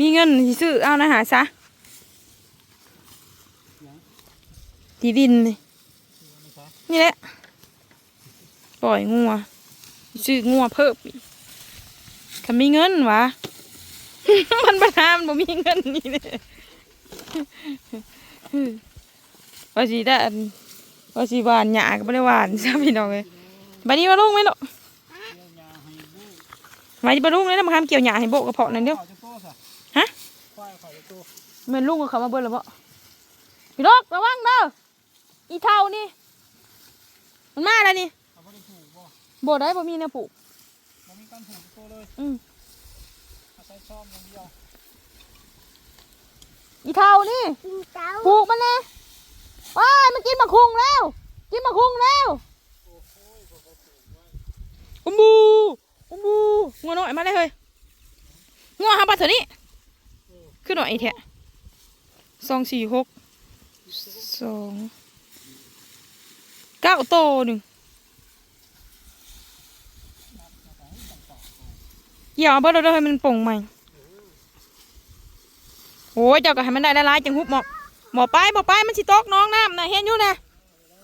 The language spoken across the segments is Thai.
มีเงินสิซื้อเอานะหาซะที่ดินนี่นี่แหละ ปล่อยงัวซื้องัวเพิ่มอีกถ้ามีเงินวะ มันปัญหามันบ่มีเงินนี่เลยว่าสิได้อันว่าสิหวานหยาก็บ่ได้หวานซะพี่น้องเอ้ยบัดนี้มาลุงไหมลูกมาสิบ่ลุงเลยนะมาทำเกี่ยวหยาให้โบกกระเพาะนั่นเด้อจะโตซะฮะ ควายเขาจะโตแม่นลุงก็เข้ามาเบิ่งแล้วบ่พี่ดอกระวังเด้ออีเท่านี่มันมาแล้วนี่เอาบ่ได้ผูกบ่บ่ได้บ่มีแนวปลูกบ่มีการผูกจะโตเลยอืมอาศัยซ่อมอย่างเดียวอีเท่านี่กินเต้าปลูกมันแน่ว้ายมันกินมะคุงแล้ว กินมะคุงแล้วอุ้มบูอุ้มบูงัวน้อยมาเลยเฮ้ยงัวหาปลาเถอะนี่ ขึ้นหน่อยไอ้แทะสองสี่หกสองเก้าโตหนึ่งอย่าเอาเบิดเลยให้มันป่งใหม่โอ้ยเจ้าก็ให้มันได้ละลายจังหุบหมอกหมอไปหมอไปมันสิตกน้องน้ำนะเห็นอยู่นะ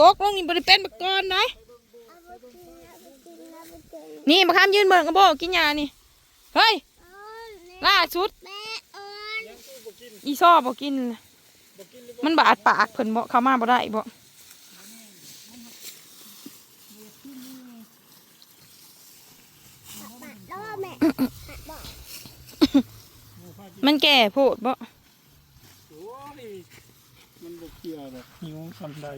ตกลงนี่บริเป็นบักกอนไหนนี่มาข้ามยืนเบิ่งกระโบกินยานี่เฮ้ยล่าสุด อบ่กินอีซอบ่กินบ่กินหรือบ่มันบาดปากเพิ่นบ่เข้ามาบ่ได้บ่ปัดแล้วแม่บอกหมูพากินมันแก่โพดบ่โอ้ยมันบ่เกี่ยวหรอกหิวสำใด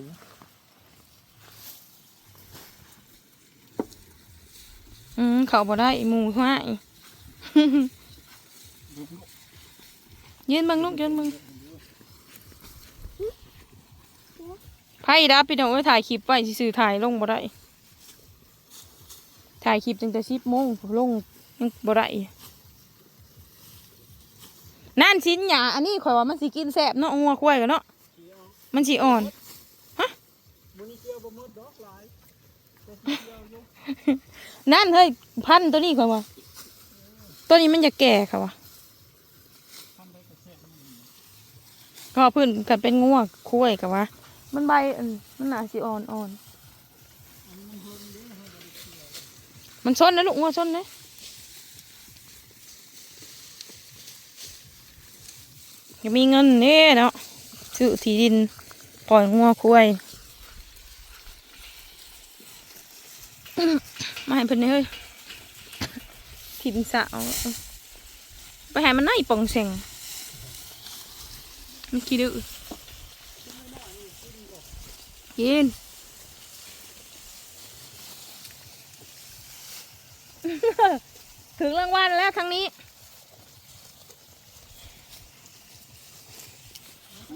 อืมเข้าบ่ได้หมูห้าย ยืนเบิ่งลูกยืนเบิ่งไพ่ดับพี่น้องเอ้ถ่ายคลิปไว้ซื่อถ่ายลงบ่ได้ถ่ายคลิปตั้งแต่10โมงลงยังบ่ได้นั่นชิ้นหยาอันนี้ข่อยว่ามันสิกินแซ่บเนาะงัวควายกันเนาะมันสิอ่อนบ่มีเกี่ยวบ่หมดดอกหลายแต่สิเกี่ยวอยู่นั่นเฮ้ยพันตัวนี้เขาว่าตัวนี้มันจะแก่ค่ะวะ ทำได้ก็แซ่บมันนี่ ก็เพื้นกันเป็นงัวคุ้ยกับว่ามันใบอันมันหนาสีอ่อนอ่อนอันนี้มันเฮิงเด้อเฮาบ่ได้เกี่ยวมันซนนะลูกงัวซนนะยังมีเงินเนี่เนาะซื้อที่ดินปล่อยงัวคุ้ยมาให้เพิ่นนี่เฮ้ยถิ่นสาวไปให้มันน่าอีป่องเสง มันขี้ดื้อกินถึงรางวัลแล้วครั้งนี้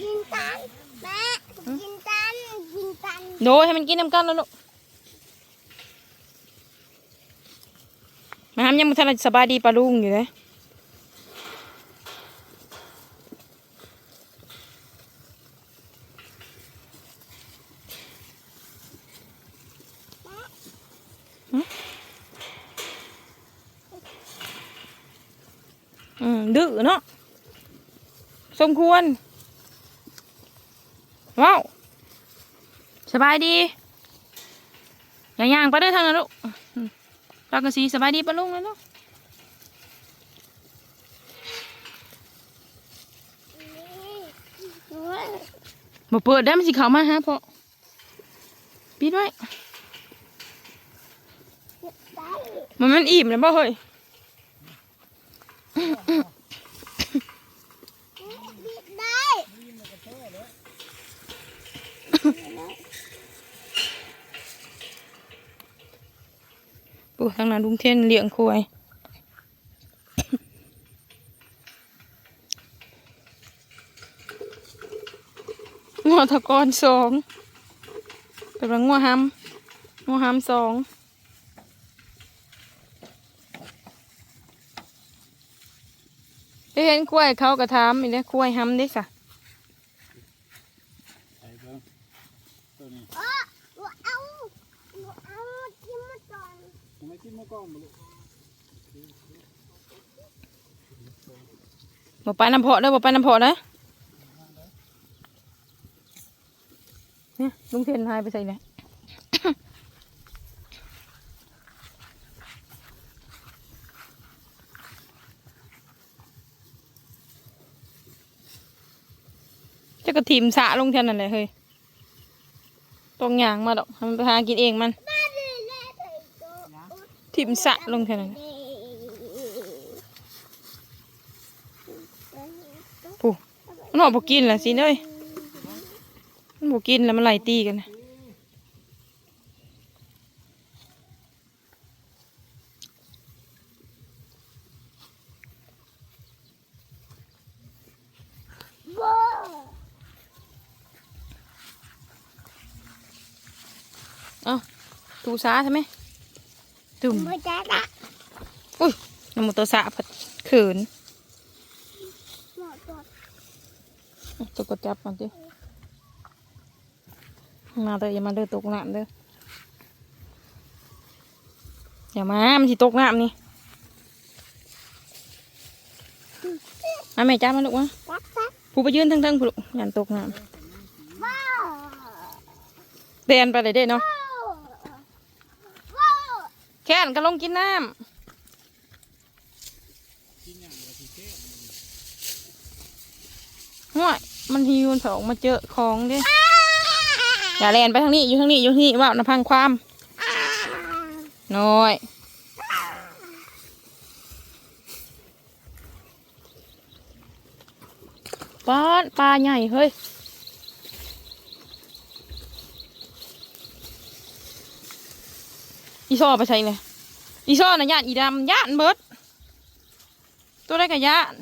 กินกันแม่กินกันกินกันโดยให้มันกินน้ำกันแล้วลูกมาทำยังมันทันสบายดีปลาลุงอยู่เลย อืมดื้อเนาะสมควรว้าวสบายดีอย่างย่างไปเด้อทางนั้นลูกอืมเรากันสีสบายดีปะลุงเลยลูกโอ้ยบ่เปิดได้มันสิเข้ามาฮะพ่อปิดไว้ได้มันมันอิ่มแล้วบ่เฮ้ย บิดได้ปูทางนั้นลุงเทนเลี้ยงควายงัวตะกอนสองเป็นว่างัวห้ำงัวห้ำสอง ได้เห็นกล้วยเขากระทำอีกแล้วกล้วยห้ำได้สะใส่เบิ่งตัวนี้อ๋อหนูเอาหนูเอาที่มาก่อนยังไม่กินมาก่อนบ่ลูกบ่ไปน้ำเพาะเด้อบ่ไปน้ำเพาะนะเนี่ยลุงเทนหายไปใส่เนี่ย จะกระถิ่มสะลงเท่านั้นแหละเฮ้ยตรงอย่างมาดอกมันไปหากินเองมัน ถิ่มสะลงเท่านั้นปูมันออกบกินแหละสิเน้ยมันบกินแล้วมันไหลตีกันนะ ตูซาใช่ไหมตุ่มไม่ได้ละอุ้ยน้ำมันตัวสะผัดเขินหมดตัวจะกดจับมันดิมาเด้ออย่ามาเด้อตกน้ำเด้ออย่ามา มันสิตกน้ำนี่มาแม่จ้ามาลูกมาจักจักผู้ไปยืนทั้งๆผู้ลูกอย่าตกน้บ้าำเดนไปเลยเด้เนาะบ้าแค่นก็ลงกินน้กินอย่างละทีเท่ำห่วยมันหิวมันเผามาเจอของเด้อย่าแลนไปทางนี้อยู่ทางนี้อยู่ทางนี้ว่าน้ำพังความน้อยปลาปลาใหญ่เฮ้ย อีซอไปใส่เลยอีซอน่ะย่านอีดำย่านเบิดตัวได้กับย่าน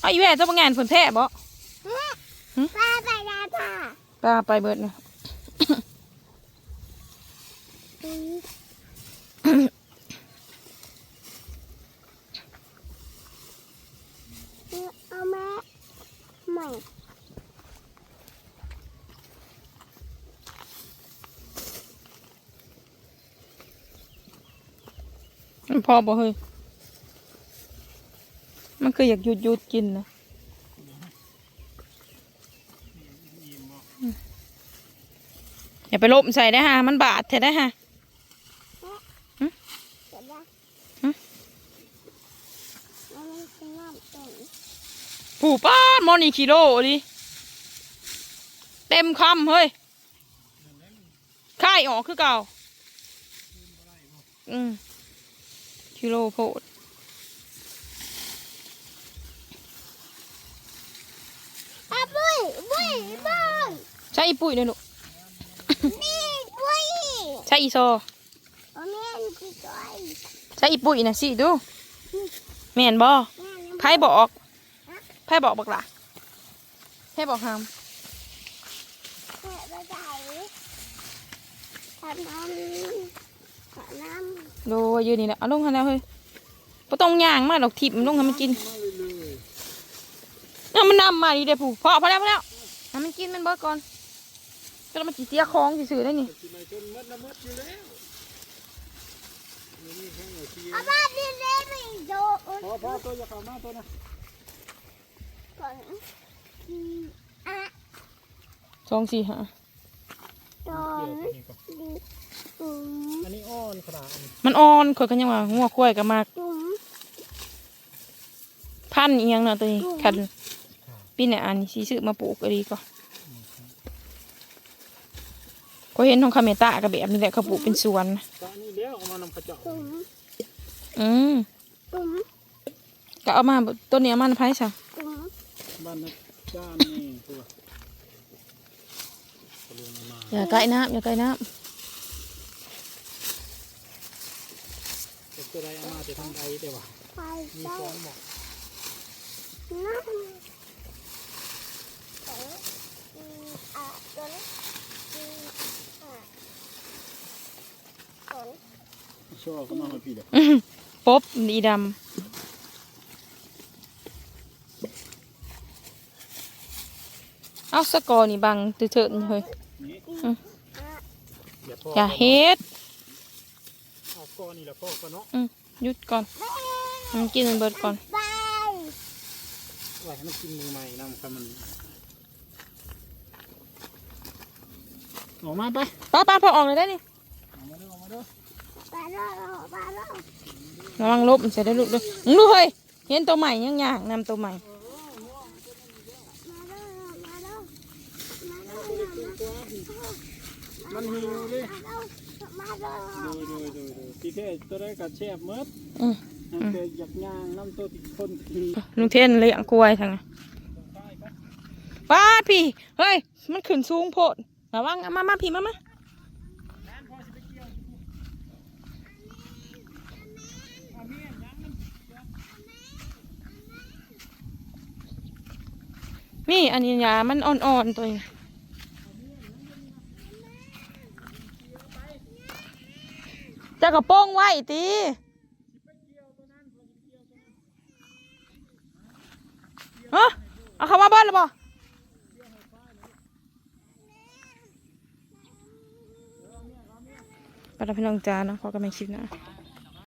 เอาอีแว่เจ้าบางงานฝนแท้บ่ป้าไปได้ป่ะปลาไปเบิดนะเอาแม่ใหม่ มันพอบ่เฮ้ย มันคืออยากหยุดหยุดกินนะอย่าไปลบใส่ได้ฮะ มันบาดแท้ได้ฮะเสร็จแล้วแล้วมันจะงามตรงผู้ป้านมอนี่กิโลดิเต็มคำเฮ้ยค่ายออกคือเก่า อืม กิโลโพดอะบุ้ยบุ้ยบุ้ยใช่อีปุ๋ยเลยลูกนี่บุ้ยใช่อีโซเอาแม่นพี่จอยใช่อีปุ๋ยนะสิดูแม่นบ่แม่นไพ่บอกไพ่บอกบักล่ะไพ่บอกหามแม่ไปไหนทำ น้ำขอน้ำดูยืนนี่แหละเอาลงกันแล้วเฮ้ยบ่ต้องย่างมากดอกทิพย์มันลงให้มันกินมาเลยเลยเอามันนำมาดีเด้อผู้พอพอแล้วพอแล้วให้มันกินมันเบิดก่อนก็แล้วมันจีเสียของซื่อๆได้นี่กินอะไรจนมัดละมัดอยู่แล้วนี่นี่แค่หัวทีเอาบ้านนี่เล่นไม่โดนพอพอตัวอย่าเข้ามาตัวนะก่อนอืมอะสองสี่ห้าโดเกี่ยวนตัวนี้ก่อน ดีตุ่มอันนี้อ่อนขนาดนี้มันอ่อนข่อยก็ยังว่างัวควายก็มากตุ่มพันธุ์อีหยังน่ะตัวนี้คันปีหน้าอันนี้สิซื้อมาปลูกก็ดีกว่าก็เห็นของคาเมตากับแบบนี้แหละเขาปลูกเป็นสวนตอนนี้แล้วเอามานำกระเจาะตุ่มอืมตุ่มก็เอามาต้นนี้เอามาไผซะตุ่มบ้านนักจ้านนี่ตัวเขาเรียกมาอย่าใกล้น้ำอย่าใกล้น้ เป็นตัวใดเอามาแต่ทางใดแต่ว่าไปมีได้สองหมอกน้ำเอออืมอะตัวนี้อืมอะตัวนี้ชอบก็มาให้พี่เด้อำปบอีดำเอาสกอร์นี่บังตือเถิดนี่เฮ้ย นี่อย่าพ่ออย่าเฮ็ด ก้อนนี่แหละพ่อก็เนาะหยุดก่อนแม่มันกินมันเบิดก่อนไปไว้ให้มันกินมือใหม่นำครับมันออกมาไปป้าป้าพอออกเลยได้นี่ออกมาเด้อออกมาเด้อไปแล้วไปแล้วระวังลบมันจะได้ลูกด้วยมึงดูเฮ้ยเห็นตัวใหม่ยังย่างนำตัวใหม่มาแล้วมาแล้วมาแล้วมันหิวเลย มาแล้วดูดูดูดูพี่แค่ตัวได้กัดแชบหมดอืมนั่นเกิดอยากย่างน้ำตัวติดคนทีลุงเทนเลยอังกล้วยทางนั้นป้าดพี่ เฮ้ย มันขึ้นสูงโพดระวังเอามามาพี่มามานี่อันนี้ยามันอ่อนๆตัวนี้จะ กระโป้งไว้ตีฮะเอาเข้ามาบ้านหรือเปล่าไปแล้วพี่น้องจ้าเนะพอกันไม่คลิปนะ